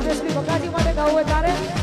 પ્રદેશની વકાસી માટે ગાવું હોય તારે